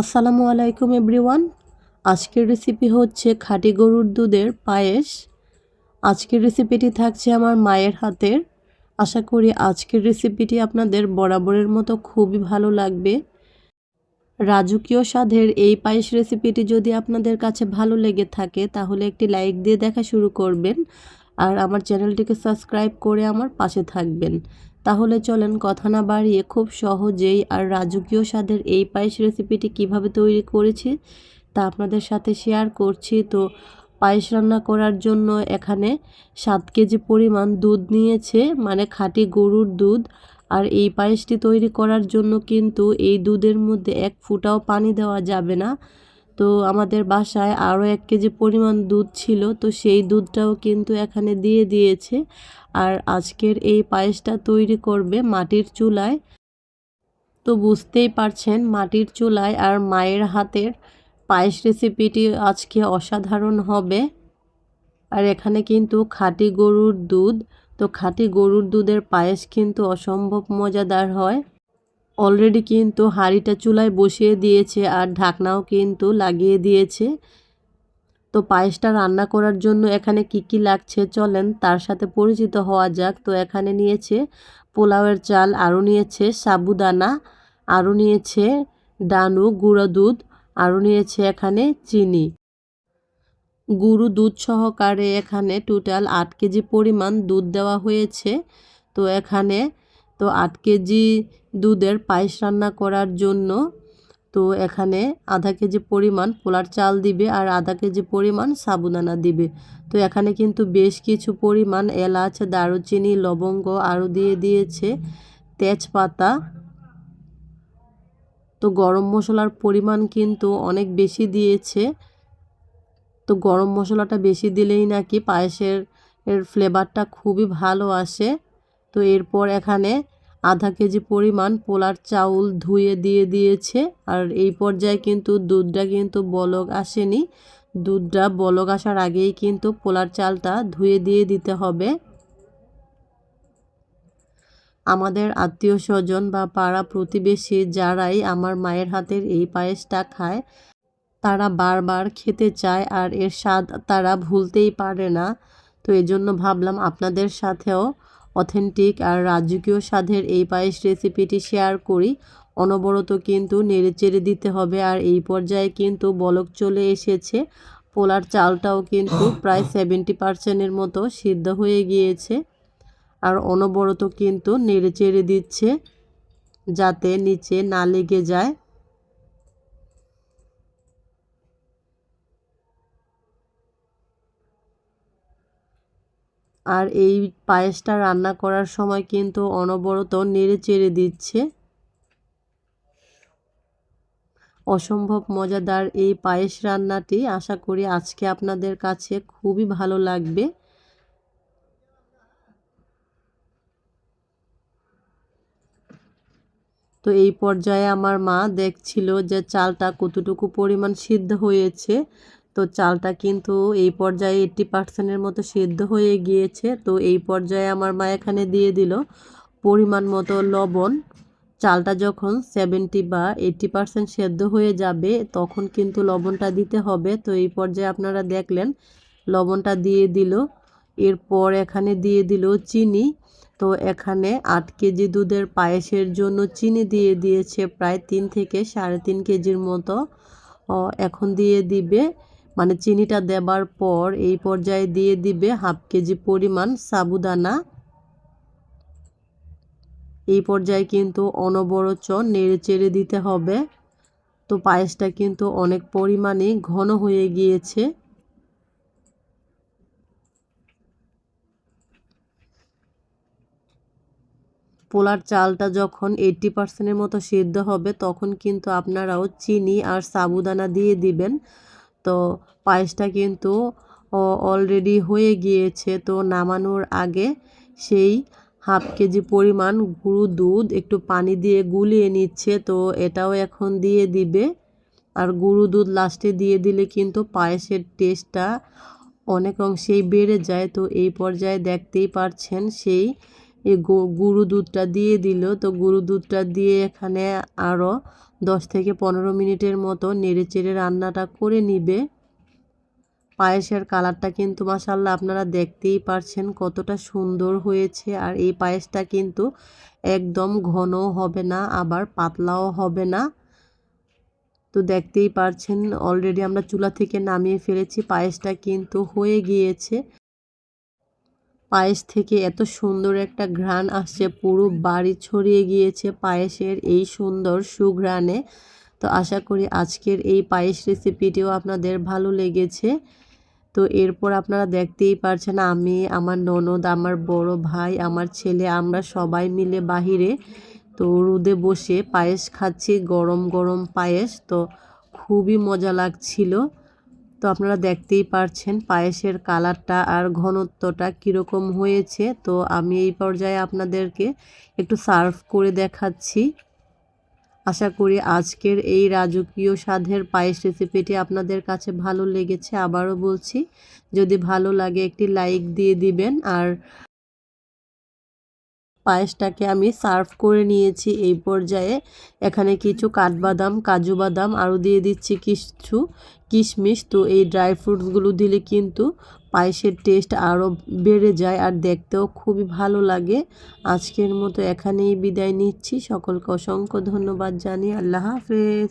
আসসালামু আলাইকুম এভরিওয়ান। আজকের রেসিপি হচ্ছে খাঁটি গরুর দুধের পায়েস। আজকের রেসিপিটি থাকছে আমার মায়ের হাতের। আশা করি আজকের রেসিপিটি আপনাদের বরাবরের মতো খুবই ভালো লাগবে। রাজকীয় স্বাদের এই পায়েস রেসিপিটি যদি আপনাদের কাছে ভালো লেগে থাকে, তাহলে একটি লাইক দিয়ে দেখা শুরু করবেন। আর আমার চ্যানেলটিকে সাবস্ক্রাইব করে আমার পাশে থাকবেন। তাহলে চলেন কথা না বাড়িয়ে খুব সহজেই আর রাজকীয় স্বাদের এই পায়েস রেসিপিটি কীভাবে তৈরি করেছি তা আপনাদের সাথে শেয়ার করছি। তো পায়েস রান্না করার জন্য এখানে সাত কেজি পরিমাণ দুধ নিয়েছে মানে খাঁটি গরুর দুধ। আর এই পায়েসটি তৈরি করার জন্য কিন্তু এই দুধের মধ্যে এক ফুটাও পানি দেওয়া যাবে না। তো আমাদের বাসায় আরও এক কেজি পরিমাণ দুধ ছিল, তো সেই দুধটাও কিন্তু এখানে দিয়ে দিয়েছে। আর আজকের এই পায়েসটা তৈরি করবে মাটির চুলায়। তো বুঝতেই পারছেন, মাটির চুলায় আর মায়ের হাতের পায়েস রেসিপিটি আজকে অসাধারণ হবে। আর এখানে কিন্তু খাঁটি গরুর দুধ, তো খাঁটি গরুর দুধের পায়েস কিন্তু অসম্ভব মজাদার হয়। অলরেডি কিন্তু হাঁড়িটা চুলায় বসিয়ে দিয়েছে আর ঢাকনাও কিন্তু লাগিয়ে দিয়েছে। তো পায়েসটা রান্না করার জন্য এখানে কি কি লাগছে চলেন, তার সাথে পরিচিত হওয়া যাক। তো এখানে নিয়েছে পোলাওয়ের চাল, আরও নিয়েছে সাবুদানা, আরও নিয়েছে ডানু, গুঁড়ো দুধ, আরও নিয়েছে এখানে চিনি। গুঁড়ো দুধ সহকারে এখানে টোটাল আট কেজি পরিমাণ দুধ দেওয়া হয়েছে। তো এখানে তো আট কেজি দুধের পায়েস রান্না করার জন্য। তো এখানে আধা কেজি পরিমাণ পোলার চাল দিবে আর আধা কেজি পরিমাণ সাবুদানা দিবে। তো এখানে কিন্তু বেশ কিছু পরিমাণ এলাচ, দারুচিনি, লবঙ্গ আরও দিয়ে দিয়েছে। তেজপাতা। তো গরম মশলার পরিমাণ কিন্তু অনেক বেশি দিয়েছে। তো গরম মশলাটা বেশি দিলেই নাকি পায়েসের, এর ফ্লেভারটা খুবই ভালো আসে। তো এরপর এখানে আধা কেজি পরিমাণ পোলার চাউল ধুয়ে দিয়ে দিয়েছে। আর এই পর্যায়ে কিন্তু দুধটা কিন্তু বলক আসেনি। দুধটা বলক আসার আগেই কিন্তু পোলার চালটা ধুয়ে দিয়ে দিতে হবে। আমাদের আত্মীয় স্বজন বা পাড়া প্রতিবেশী যারাই আমার মায়ের হাতের এই পায়েসটা খায়, তারা বারবার খেতে চায় আর এর স্বাদ তারা ভুলতেই পারে না। তো এজন্য ভাবলাম আপনাদের সাথেও অথেন্টিক আর রাজকীয় স্বাদের এই পায়েস রেসিপিটি শেয়ার করি। অনবরত কিন্তু নেড়েচেড়ে দিতে হবে আর এই পর্যায়ে কিন্তু বলক চলে এসেছে। পোলার চালটাও কিন্তু প্রায় সেভেন্টি পার্সেন্টের মতো সিদ্ধ হয়ে গিয়েছে। আর অনবরত কিন্তু নেড়েচেড়ে দিচ্ছে যাতে নিচে না লেগে যায়। আর এই পায়েসটা রান্না করার সময় কিন্তু অনবরত নেড়ে চেড়ে দিচ্ছে। অসম্ভব মজাদার এই পায়েস রান্নাটি। আশা করি আজকে আপনাদের কাছে খুবই ভালো লাগবে। তো এই পর্যায়ে আমার মা দেখছিল যে চালটা কতটুকু পরিমাণ সিদ্ধ হয়েছে। তো চালটা কিন্তু এই পর্যায়ে এইট্টি পার্সেন্টের মতো সেদ্ধ হয়ে গিয়েছে। তো এই পর্যায়ে আমার মা এখানে দিয়ে দিল পরিমাণ মতো লবণ। চালটা যখন সেভেন্টি বা এইট্টি পার্সেন্ট সেদ্ধ হয়ে যাবে, তখন কিন্তু লবণটা দিতে হবে। তো এই পর্যায়ে আপনারা দেখলেন, লবণটা দিয়ে দিল। এরপর এখানে দিয়ে দিল চিনি। তো এখানে আট কেজি দুধের পায়েসের জন্য চিনি দিয়ে দিয়েছে, প্রায় তিন থেকে সাড়ে তিন কেজির মতো। এখন দিয়ে দিবে। মানে চিনিটা দেবার পর এই পর্যায়ে দিয়ে দিবে হাফ কেজি পরিমাণ সাবুদানা। এই পর্যায়ে কিন্তু অনবরত নেড়ে চেড়ে দিতে হবে। তো পায়েসটা কিন্তু অনেক পরিমাণে ঘন হয়ে গিয়েছে। পোলার চালটা যখন এইট্টি পার্সেন্টের মতো সিদ্ধ হবে, তখন কিন্তু আপনারাও চিনি আর সাবুদানা দিয়ে দিবেন। তো পায়েসটা কিন্তু অলরেডি হয়ে গিয়েছে। তো নামানোর আগে সেই হাফ কেজি পরিমাণ গুঁড়ো দুধ একটু পানি দিয়ে গুলিয়ে নিচ্ছে। তো এটাও এখন দিয়ে দিবে। আর গুঁড়ো দুধ লাস্টে দিয়ে দিলে কিন্তু পায়েসের টেস্টটা অনেক অংশেই বেড়ে যায়। তো এই পর্যায়ে দেখতেই পারছেন সেই গুঁড়ো দুধটা দিয়ে দিল। তো গুঁড়ো দুধটা দিয়ে এখানে আরও দশ থেকে পনেরো মিনিটের মতো নেড়ে চেড়ে রান্নাটা করে নিবে। পায়েসের কালারটা কিন্তু মাসাল্লাহ আপনারা দেখতেই পারছেন কতটা সুন্দর হয়েছে। আর এই পায়েসটা কিন্তু একদম ঘনও হবে না, আবার পাতলাও হবে না। তো দেখতেই পারছেন, অলরেডি আমরা চুলা থেকে নামিয়ে ফেলেছি, পায়েসটা কিন্তু হয়ে গিয়েছে। পায়েস থেকে এত সুন্দর একটা ঘ্রাণ আসছে, পুরো বাড়ি ছড়িয়ে গিয়েছে পায়েসের এই সুন্দর সুঘ্রাণে। তো আশা করি আজকের এই পায়েস রেসিপিটিও আপনাদের ভালো লেগেছে। তো এরপর আপনারা দেখতেই পারছেন আমি, আমার ননদ, আমার বড় ভাই, আমার ছেলে, আমরা সবাই মিলে বাহিরে। তো রোদে বসে পায়েস খাচ্ছি, গরম গরম পায়েস। তো খুবই মজা লাগছিল। তো আপনারা দেখতেই পারছেন পায়েসের কালারটা আর ঘনত্বটা কীরকম হয়েছে। তো আমি এই পর্যায়ে আপনাদেরকে একটু সার্ভ করে দেখাচ্ছি। আশা করি আজকের এই রাজকীয় স্বাদের পায়েস রেসিপিটি আপনাদের কাছে ভালো লেগেছে, আবারও বলছি। যদি ভালো লাগে একটি লাইক দিয়ে দিবেন আর পায়েসটাকে আমি সার্ভ করে নিয়েছি এই পর্যায়ে। এখানে কিছু কাঠবাদাম, কাজু বাদাম আরও দিয়ে দিচ্ছি কিছু কিশমিশ। তো এই ড্রাই ফ্রুটসগুলো দিলে কিন্তু পায়েসের টেস্ট আরও বেড়ে যায় আর দেখতেও খুবই ভালো লাগে। আজকের মতো এখানেই বিদায় নিচ্ছি। সকলকে অসংখ্য ধন্যবাদ জানি আল্লাহ হাফেজ।